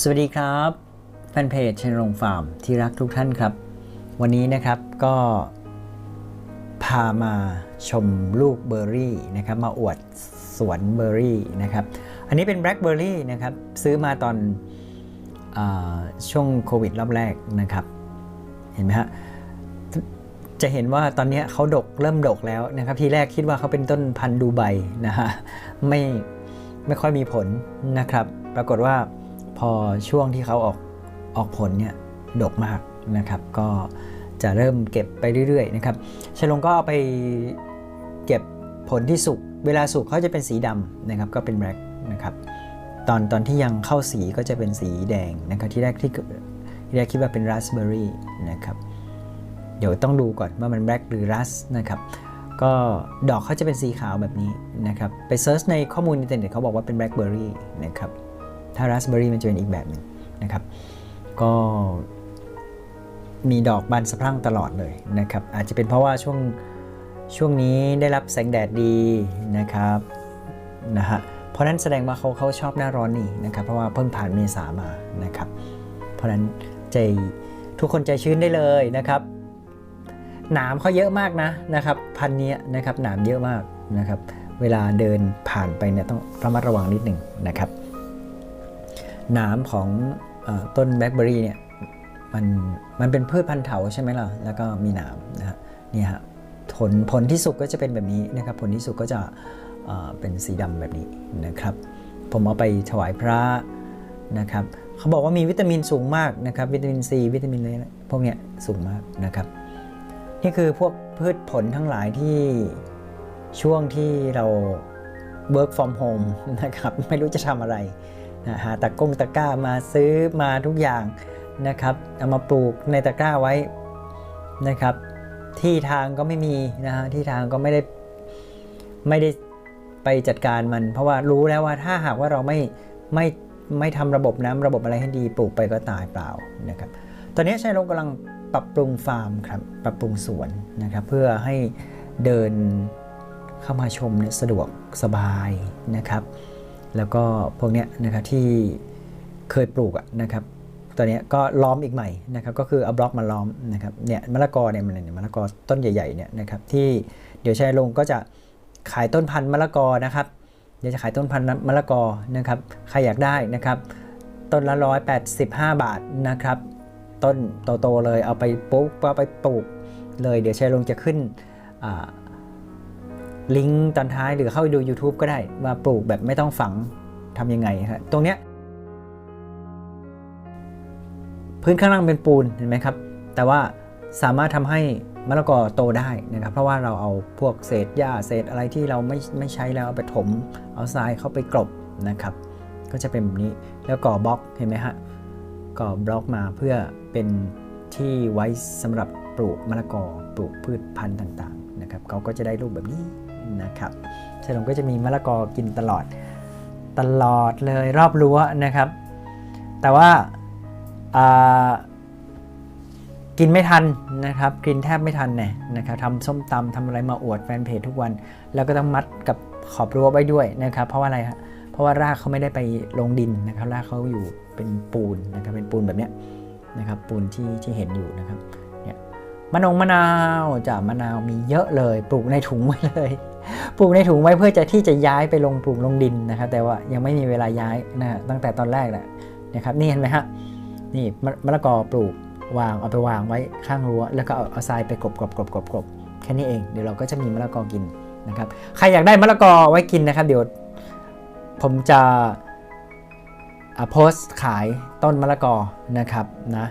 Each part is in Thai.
สวัสดีครับแฟนเพจชนรงฟาร์มที่รักทุกท่านครับ วันนี้นะครับก็พามาชมลูกเบอร์รี่นะครับ มาอวดสวนเบอร์รี่นะครับ อันนี้เป็นแบล็คเบอร์รี่นะครับ ซื้อมาตอนอช่วงโควิดรอบแรกนะครับ เห็นไหมฮะจะเห็นว่าตอนนี้เขาดกเริ่มดกแล้วนะครับ ทีแรกคิดว่าเขาเป็นต้นพันธุ์ดูไบนะฮะไม่ไม่ค่อยมีผลนะครับ ปรากฏว่า พอช่วงที่เขาออกออกผลเนี่ยดกมากนะครับ ก็จะเริ่มเก็บไปเรื่อยๆนะครับชลงก็เอาไปเก็บผลที่สุกเวลาสุกเขาจะเป็นสีดำนะครับก็เป็นแบล็คนะครับตอนตอนที่ยังเข้าสีก็จะเป็นสีแดงนะครับที่แรกที่ที่แรกคิดว่าเป็นราสเบอร์รี่นะครับเดี๋ยวต้องดูก่อนว่ามันแบล็กหรือรัสนะครับก็ดอกเขาจะเป็นสีขาวแบบนี้นะครับไปเซิร์ชในข้อมูลอินเทอร์เน็ตเขาบอกว่าเป็นแบล็คเบอร์รี่นะครับ ถ้าราสเบอร์รี่มันจะเป็นอีกแบบหนึ่งนะครับ ก็มีดอกบานสะพรั่งตลอดเลยนะครับ อาจจะเป็นเพราะว่าช่วงช่วงนี้ได้รับแสงแดดดีนะครับนะฮะเพราะนั้นแสดงว่าเขาเขาชอบหน้าร้อนนี่นะครับเพราะว่าเพิ่งผ่านเมษามานะครับ เพราะนั้นใจทุกคนใจชื้นได้เลยนะครับ หนามเขาเยอะมากนะนะครับ พันนี้นะครับหนามเยอะมากนะครับ เวลาเดินผ่านไปเนี่ยต้องระมัดระวังนิดหนึ่งนะครับ หนามของอต้นแบล็คเบอรี่เนี่ยมันมันเป็นพืชพันธุ์เถาใช่ไหมล่ะ แล้วก็มีหนามนะฮะนี่ฮะผลผลที่สุกก็จะเป็นแบบนี้นะครับผลที่สุกก็จะเป็นสีดำแบบนี้นะครับ ผมเอาไปถวายพระนะครับเขาบอกว่ามีวิตามินสูงมากนะครับ วิตามินซีวิตามินอะไรพวกเนี้ยสูงมากนะครับ นี่คือพวกพืชผลทั้งหลายที่ช่วงที่เรา work from home นะครับ ไม่รู้จะทำอะไร นะหาตะกงตะกร้ามาซื้อมาทุกอย่างนะครับเอามาปลูกในตะกร้าไว้นะครับ ที่ทางก็ไม่มีนะฮะที่ทางก็ไม่ได้ไม่ได้ไปจัดการมัน เพราะว่ารู้แล้วว่าถ้าหากว่าเราไม่ไม่ไม่ทำระบบน้ำระบบอะไรให้ดีปลูกไปก็ตายเปล่านะครับ ตอนนี้ชัยลงกำลังปรับปรุงฟาร์มครับปรับปรุงสวนนะครับเพื่อให้เดินเข้ามาชมสะดวกสบายนะครับ แล้วก็พวกเนี้ยนะครับที่เคยปลูกนะครับตอนนี้ก็ล้อมอีกใหม่นะครับก็คือเอาบล็อกมาล้อมนะครับเนี่ยมะละกอเนี่ยมันเนี่ยมะละกอต้นใหญ่ๆเนี่ยนะครับที่เดี๋ยวชัยลงก็จะขายต้นพันธุ์มะละกอนะครับเดี๋ยวจะขายต้นพันธุ์มะละกอนะครับใครอยากได้นะครับต้นละร้อยแปดสิบห้าบาทนะครับต้นโตๆเลยเอาไปปุ๊บเอาไปปลูกเลยเดี๋ยวชัยลงจะขึ้นอ่า ลิงก์ตอนท้ายหรือเข้าไปดู YouTube ก็ได้ว่าปลูกแบบไม่ต้องฝังทำยังไงครับตรงเนี้ยพื้นข้างล่างเป็นปูนเห็นไหมครับ แต่ว่าสามารถทำให้มะละกอโตได้นะครับ เพราะว่าเราเอาพวกเศษหญ้าเศษอะไรที่เราไม่ไม่ใช้แล้วเอาไปถม เอาทรายเข้าไปกลบนะครับ ก็จะเป็นแบบนี้แล้วก่อบล็อกเห็นไหมฮะก่อบล็อกมาเพื่อเป็นที่ไว้สำหรับปลูกมะละกอปลูกพืชพันธุ์ต่างๆนะครับเขาก็จะได้รูปแบบนี้ นะครับฉลองก็จะมีมะละกอกินตลอดตลอดเลยรอบรั้วนะครับ แต่ว่าากินไม่ทันนะครับกินแทบไม่ทันเนี่ยนะครับทำส้มตำทำอะไรมาอวดแฟนเพจทุกวัน แล้วก็ต้องมัดกับขอบรั้วไว้ด้วยนะครับ เพราะว่าอะไรฮะเพราะว่ารากเขาไม่ได้ไปลงดินนะครับ รากเขาอยู่เป็นปูนนะครับเป็นปูนแบบเนี้ยนะครับปูนที่ที่เห็นอยู่นะครับ มะนงมะนาวจ้ะมะนาวมีเยอะเลย ปลูกในถุงไว้เลย ปลูกในถุงไว้เพื่อจะที่จะย้ายไปลงปลูกลงดินนะครับ แต่ว่ายังไม่มีเวลาย้ายนะฮะตั้งแต่ตอนแรกแหละนะครับนี่เห็นไหมฮะนี่มะละกอปลูกวางเอาไปวางไว้ข้างรั้ว แล้วก็เอาเอาทรายไปกลบกลบกลบกลบกลบแค่นี้เองเดี๋ยวเราก็จะมีมะละกอกินนะครับใครอยากได้มะละกอไว้กินนะครับ เดี๋ยวผมจะอ่าโพสต์ขายต้นมะละกอนะครับนะ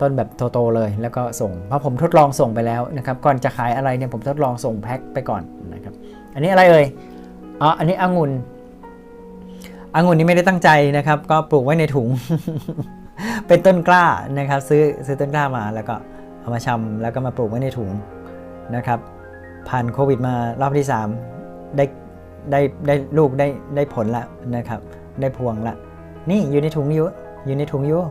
ต้นแบบโตๆเลย แล้วก็ส่งเพราะผมทดลองส่งไปแล้วนะครับก่อนจะขายอะไรเนี่ยผมทดลองส่งแพ็คไปก่อนนะครับอันนี้อะไรเอ่ยอ๋ออันนี้องุ่นองุ่นนี่ไม่ได้ตั้งใจนะครับ ก็ปลูกไว้ในถุง เป็นต้นกล้านะครับ ซื้อซื้อต้นกล้ามาแล้วก็เอามาชำแล้วก็มาปลูกไว้ในถุงนะครับ ผ่านโควิดมารอบที่ 3 ได้ได้ได้ลูกได้ได้ผลละนะครับ ได้พวงละ นี่อยู่ในถุงอยู่อยู่ในถุงอยู่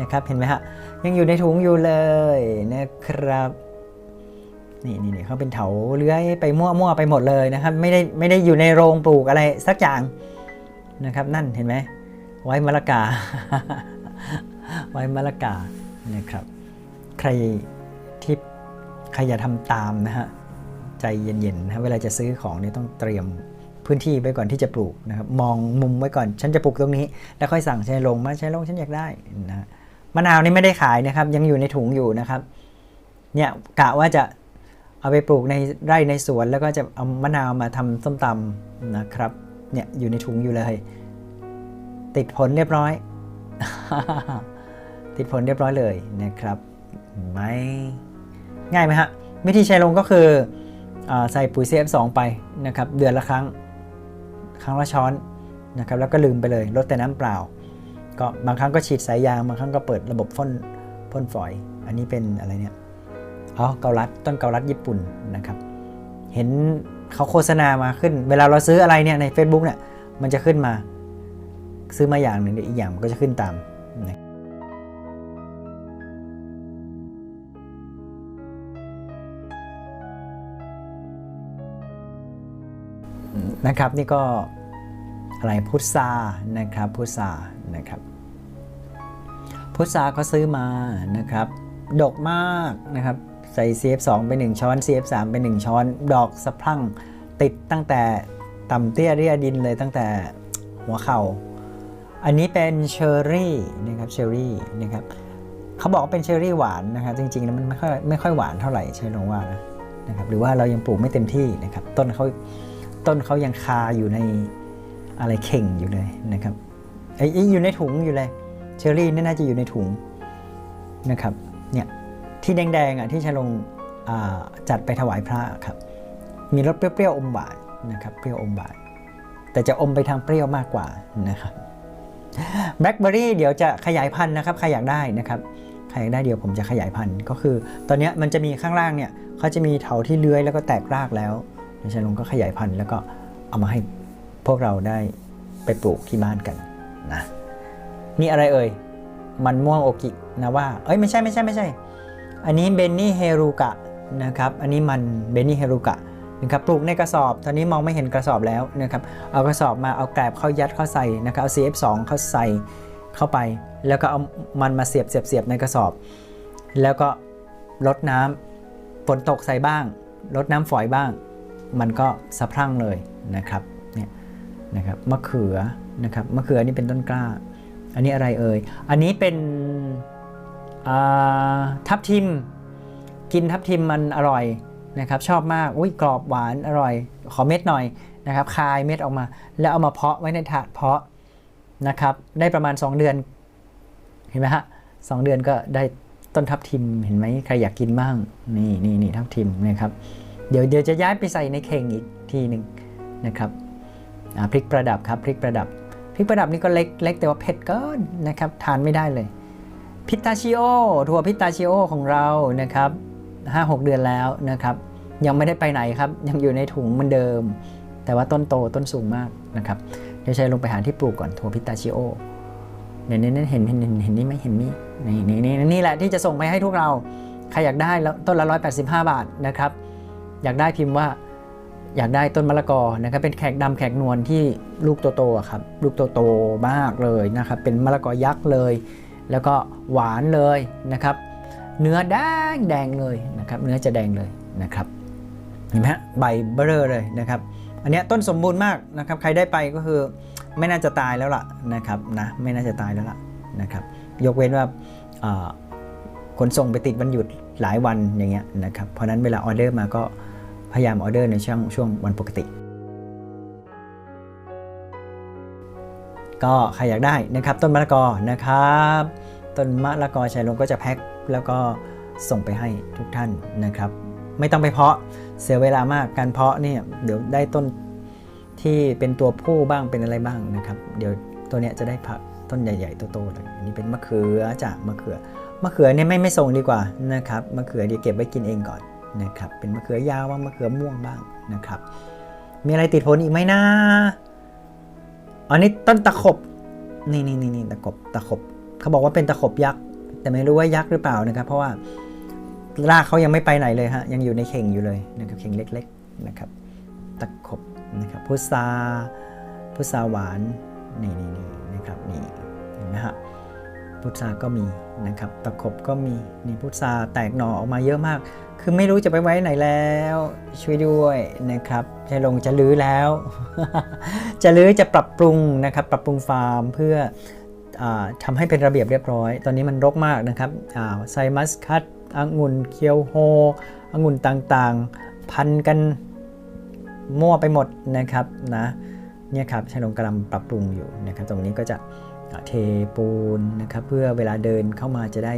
นะครับ เห็นไหมฮะ ยังอยู่ในถุงอยู่เลยนะครับ นี่นี่นี่เขาเป็นเถาเลื้อยไปมั่วๆไปหมดเลยนะครับ ไม่ได้ไม่ได้อยู่ในโรงปลูกอะไรสักอย่างนะครับ นั่นเห็นไหม ไว้มะละกา ไว้มะละกานะครับ ใครที่ใครอย่าทำตามนะฮะ ใจเย็นๆนะเวลาจะซื้อของเนี่ยต้องเตรียมพื้นที่ไว้ก่อนที่จะปลูกนะครับ มองมุมไว้ก่อน ฉันจะปลูกตรงนี้ แล้วค่อยสั่งใช้ลงมาใช้ลงฉันอยากได้นะฮะ มะนาวนี่ไม่ได้ขายนะครับ ยังอยู่ในถุงอยู่นะครับ เนี่ยกะว่าจะเอาไปปลูกในไร่ในสวน แล้วก็จะเอามะนาวมาทำส้มตำนะครับ เนี่ยอยู่ในถุงอยู่เลย ติดผลเรียบร้อย ติดผลเรียบร้อยเลยนะครับไม่ง่ายไหมฮะวิธีใช้ลงก็คืออใส่ปุ๋ย CF2 ไปนะครับ เดือนละครั้ง ครั้งละช้อนนะครับ แล้วก็ลืมไปเลยลดแต่น้ำเปล่า ก็บางครั้งก็ฉีดสายยาง บางครั้งก็เปิดระบบพ่นพ่นฝอย อันนี้เป็นอะไรเนี่ยอ๋อเกาลัดต้นเกาลัดญี่ปุ่นนะครับ เห็นเขาโฆษณามาขึ้น เวลาเราซื้ออะไรเนี่ยใน Facebook เนี่ยมันจะขึ้นมาซื้อมาอย่างหนึ่งเดี๋ยวอีกอย่างมันก็จะขึ้นตามนะนะครับนี่ก็ อะไรพุทรานะครับพุทรานะครับ พุทราก็ซื้อมานะครับดกมากนะครับใส่ CF2 ไป 1 ช้อน CF3 ไป 1 ช้อน ดอกสะพรั่งติดตั้งแต่ต่ำเตี้ยเรียดินเลยตั้งแต่หัวเข่า อันนี้เป็นเชอร์รี่นะครับเชอร์รี่นะครับเขาบอกว่าเป็นเชอร์รี่หวานนะครับจริงๆแล้วมันไม่ค่อยไม่ค่อยหวานเท่าไหร่ใช่ลงว่านะนะครับหรือว่าเรายังปลูกไม่เต็มที่นะครับต้นเขาต้นเขายังคาอยู่ใน อะไรเข่งอยู่เลยนะครับไอ้อยู่ในถุงอยู่เลยเชอรี่นี่น่าจะอยู่ในถุงนะครับเนี่ยที่แดงๆอะที่ชาลงจัดไปถวายพระครับ มีรสเปรี้ยวๆอมหวานนะครับเปรี้ยวอมหวานแต่จะอมไปทางเปรี้ยวมากกว่านะครับแบล็คเบอรี่เดี๋ยวจะขยายพันธุ์นะครับใครอยากได้นะครับใครอยากได้เดี๋ยวผมจะขยายพันธุ์ก็คือ ตอนนี้มันจะมีข้างล่างเนี่ยเขาจะมีเถาที่เลื้อยแล้วก็แตกรากแล้วเดี๋ยวชาลงก็ขยายพันธุ์แล้วก็เอามาให้ พวกเราได้ไปปลูกที่บ้านกันนะนี่อะไรเอ่ย มันม่วงโอกินะว่า เอ้ยไม่ใช่ไม่ใช่ไม่ใช่ อันนี้เบนนี่เฮรุกะนะครับ อันนี้มันเบนนี่เฮรุกะนะครับ ปลูกในกระสอบ ตอนนี้มองไม่เห็นกระสอบแล้วนะครับ เอากระสอบมา เอาแกลบเข้ายัดเข้าใส่นะครับ เอา CF2 เข้าใส่เข้าไป แล้วก็เอามันมาเสียบเสียบเสียบในกระสอบ แล้วก็ลดน้ำฝนตกใส่บ้าง ลดน้ำฝอยบ้าง มันก็สะพรั่งเลยนะครับ นะครับมะเขือนะครับมะเขือนี่เป็นต้นกล้า อันนี้อะไรเอ่ย อันนี้เป็นทับทิม กินทับทิมมันอร่อยนะครับ ชอบมากอุ้ยกรอบหวานอร่อย ขอเม็ดหน่อยนะครับคายเม็ดออกมา แล้วเอามาเพาะไว้ในถาดเพาะนะครับได้ประมาณ 2 เดือนเห็นไหมฮะสเดือนก็ได้ต้นทับทิมเห็นไหมใครอยากกินบ้างนี่นี่นี่ทับทิมนะครับเดี๋ยวเดี๋ยวจะย้ายไปใส่ในเข่งอีกทีหนึ่งนะครับ พริกประดับครับพริกประดับพริกประดับนี่ก็เล็กเล็กแต่ว่าเผ็ดกินนะครับทานไม่ได้เลยพิตาชิโอถั่วพิตาชิโอของเรานะครับ5-6 เดือนแล้วนะครับยังไม่ได้ไปไหนครับ ยังอยู่ในถุงเหมือนเดิม แต่ว่าต้นโตต้นสูงมากนะครับเดี๋ยวใช้ลงไปหาที่ปลูกก่อนถั่วพิตาชิโอเนี่ยเนี่ยเห็นเห็นเห็นเห็นนี่ไหมเห็นนี่นี่นี่นี่นี่แหละที่จะส่งไปให้ทุกเรา ใครอยากได้แล้วต้นละ185 บาทนะครับ อยากได้พิมพ์ว่า อยากได้ต้นมะละกอนะครับเป็นแขกดำแขกนวลที่ลูกโตๆครับลูกโตๆมากเลยนะครับเป็นมะละกอยักษ์เลย แล้วก็หวานเลยนะครับ เนื้อแดงแดงเลยนะครับเนื้อจะแดงเลยนะครับเห็นไหมฮะใบเบลอเลยนะครับ อันนี้ต้นสมบูรณ์มากนะครับใครได้ไปก็คือไม่น่าจะตายแล้วล่ะนะครับนะไม่น่าจะตายแล้วล่ะนะครับยกเว้นว่าขนส่งไปติดวันหยุดหลายวันอย่างเงี้ยนะครับเพราะนั้นเวลาออเดอร์มาก็ พยายามออเดอร์ในช่วงช่วงวันปกติ ก็ใครอยากได้นะครับต้นมะละกอนะครับ ต้นมะละกอชัยลงก็จะแพ็คแล้วก็ส่งไปให้ทุกท่านนะครับ ไม่ต้องไปเพาะเสียเวลามากการเพาะเนี่ยเดี๋ยวได้ต้นที่เป็นตัวผู้บ้างเป็นอะไรบ้างนะครับ เดี๋ยวตัวเนี้ยจะได้ผักต้นใหญ่ๆโตๆเลยอันนี้เป็นมะเขือจากมะเขือมะเขือเนี่ยไม่ไม่ส่งดีกว่านะครับมะเขือเดี๋ยวเก็บไว้กินเองก่อน นะครับเป็นมะเขือยาวบ้างมะเขือม่วงบ้างนะครับ มีอะไรติดผลอีกไหมนะอันนี้ต้นตะขบนี่นี่นี่นี่ตะขบตะขบเขาบอกว่าเป็นตะขบยักษ์แต่ไม่รู้ว่ายักษ์หรือเปล่านะครับ เพราะว่ารากเขายังไม่ไปไหนเลยฮะยังอยู่ในเข่งอยู่เลยนะครับเข่งเล็ก ๆนะครับ ตะขบนะครับพุทราพุทราหวานนี่นี่นี่นะครับนี่นะฮะพุทราก็มีนะครับตะขบก็มีนี่พุทราแตกหน่อออกมาเยอะมาก คือไม่รู้จะไปไว้ไหนแล้ว ช่วยด้วยนะครับจะลงจะลื้อแล้ว จะลื้อจะปรับปรุงนะครับปรับปรุงฟาร์มเพื่ออาทำให้เป็นระเบียบเรียบร้อย ตอนนี้มันรกมากนะครับอ่าไซมัสคัตองุ่นเคียวโฮองุ่นต่างๆ พันกันมั่วไปหมดนะครับนะเนี่ยครับชายลงกำลังปรับปรุงอยู่นะครับตรงนี้ก็จะเทปูนนะครับเพื่อเวลาเดินเข้ามาจะได้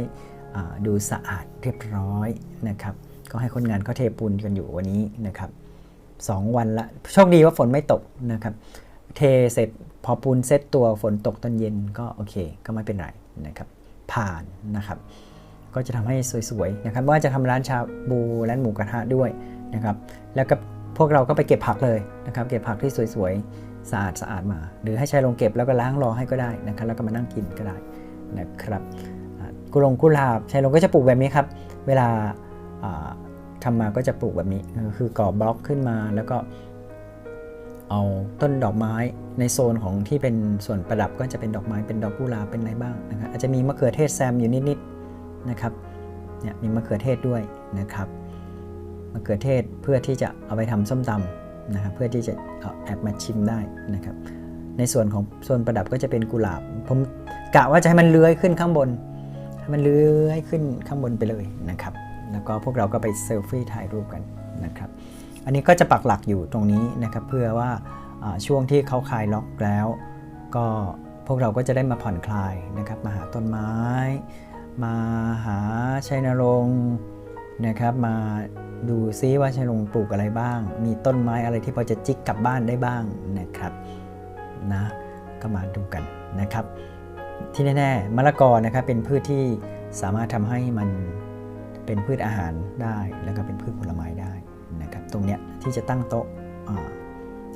ดูสะอาดเรียบร้อยนะครับ ก็ให้คนงานเขาเทปูนกันอยู่วันนี้นะครับสองวันละโชคดีว่าฝนไม่ตกนะครับ เทเสร็จพอปูนเซตตัวฝนตกตอนเย็นก็โอเค ก็ไม่เป็นไรนะครับผ่านนะครับ ก็จะทำให้สวยๆนะครับไม่ว่าจะทำร้านชาบูร้านหมูกระทะด้วยนะครับ แล้วก็พวกเราก็ไปเก็บผักเลยนะครับ เก็บผักที่สวยๆสะอาดสะอาดมา หรือให้ชายลงเก็บแล้วก็ล้างรอให้ก็ได้นะครับ แล้วก็มานั่งกินก็ได้นะครับกุหลงกุหลาบชายลงก็จะปลูกแบบนี้ครับ เวลา ทำมาก็จะปลูกแบบนี้คือ ก่อบล็อกขึ้นมาแล้วก็เอาต้นดอกไม้ในโซนของที่เป็นส่วนประดับก็จะเป็นดอกไม้เป็นดอกกุหลาบเป็นอะไรบ้างนะครับอาจจะมีมะเขือเทศแซมอยู่นิดๆนะครับเนี่ยมีมะเขือเทศด้วยนะครับมะเขือเทศเพื่อที่จะเอาไปทำส้มตำนะครับเพื่อที่จะเอาแอบมาชิมได้นะครับ ในส่วนของโซนประดับก็จะเป็นกุหลาบผมกะว่าจะให้มันเลื้อยขึ้นข้างบนให้มันเลื้อยขึ้นข้างบนไปเลยนะครับ แล้วก็พวกเราก็ไปเซลฟี่ถ่ายรูปกันนะครับอันนี้ก็จะปักหลักอยู่ตรงนี้นะครับเพื่อว่าช่วงที่เขาคลายล็อกแล้ว ก็พวกเราก็จะได้มาผ่อนคลายนะครับมาหาต้นไม้ มาหาชัยนรงค์นะครับมาดูซิว่าชัยนรงค์ปลูกอะไรบ้าง มีต้นไม้อะไรที่พอจะจิกกลับบ้านได้บ้างนะครับนะก็มาดูกันนะครับ ที่แน่ๆมะละกอนะครับเป็นพืชที่สามารถทำให้มัน เป็นพืชอาหารได้แล้วก็เป็นพืชผลไม้ได้นะครับตรงเนี้ยที่จะตั้งโต๊ะ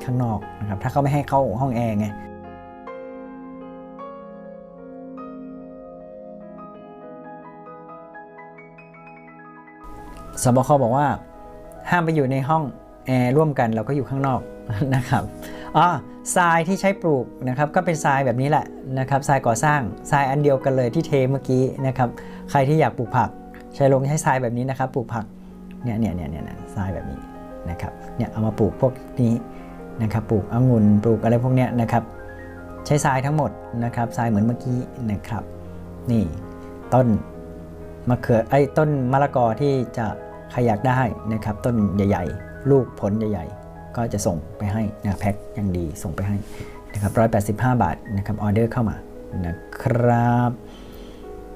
ข้างนอกนะครับถ้าเขาไม่ให้เข้าห้องแอร์ไงสบคบอกว่าห้ามไปอยู่ในห้องแอร์ร่วมกันเราก็อยู่ข้างนอกนะครับอ๋อทรายที่ใช้ปลูกนะครับก็เป็นทรายแบบนี้แหละนะครับทรายก่อสร้างทรายอันเดียวกันเลยที่เทเมื่อกี้นะครับใครที่อยากปลูกผัก ใช้ลงใช้ทรายแบบนี้นะครับ ปลูกผักเนี่ยเนี่ยเนี่ยเนี่ยทรายแบบนี้นะครับเนี่ยเอามาปลูกพวกนี้นะครับปลูกองุ่นปลูกอะไรพวกเนี้ยนะครับใช้ทรายทั้งหมดนะครับทรายเหมือนเมื่อกี้นะครับนี่ต้นมะเขือไอ้ต้นมะละกอที่จะใครอยากได้นะครับ ต้นใหญ่ๆ ลูกผลใหญ่ๆ ก็จะส่งไปให้นะแพ็คอย่างดีส่งไปให้นะครับ185 บาทนะครับออเดอร์เข้ามานะครับ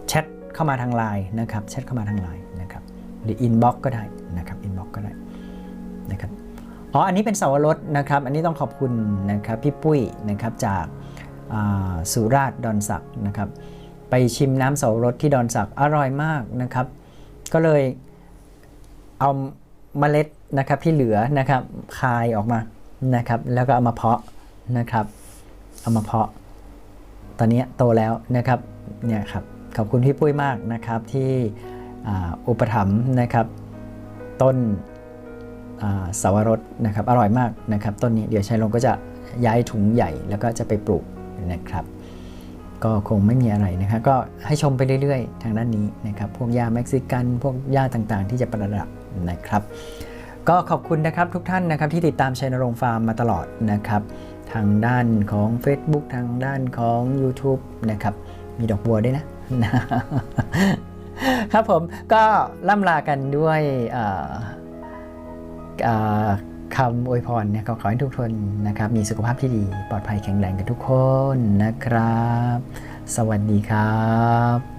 แชท เข้ามาทางไลน์นะครับแชทเข้ามาทางไลน์นะครับหรืออินบ็อกก็ได้นะครับอินบ็อกก็ได้นะครับอ๋ออันนี้เป็นเสาวรสนะครับ อันนี้ต้องขอบคุณนะครับพี่ปุ้ยนะครับจากาสุราษฎร์ดอนสักนะครับ ไปชิมน้ำเสาวรสที่ดอนสักอร่อยมากนะครับ ก็เลยเอาเมล็ดนะครับที่เหลือนะครับคายออกมานะครับ แล้วก็เอามาเพาะนะครับ เอามาเพาะ ตอนนี้โตแล้วนะครับเนี่ยครับ ขอบคุณพี่ปุ้ยมากนะครับที่อุปถัมภ์นะครับต้นเสาวรสนะครับอร่อยมากนะครับต้นนี้เดี๋ยวชัยลงก็จะย้ายถุงใหญ่แล้วก็จะไปปลูกนะครับก็คงไม่มีอะไรนะครับก็ให้ชมไปเรื่อยๆ ทางด้านนี้นะครับพวกยาเม็กซิกัน พวกยาต่างๆ ที่จะประดับนะครับ ก็ขอบคุณนะครับทุกท่านนะครับที่ติดตามชัยนรงฟาร์มมาตลอดนะครับ ทางด้านของ Facebook ทางด้านของ YouTube นะครับมีดอกบัวด้วยนะ ครับผมก็ล่ำลากันด้วยคำอวยพรเนี่ยขอให้ทุกคนนะครับ มีสุขภาพที่ดี ปลอดภัยแข็งแรงกันทุกคนนะครับ สวัสดีครับ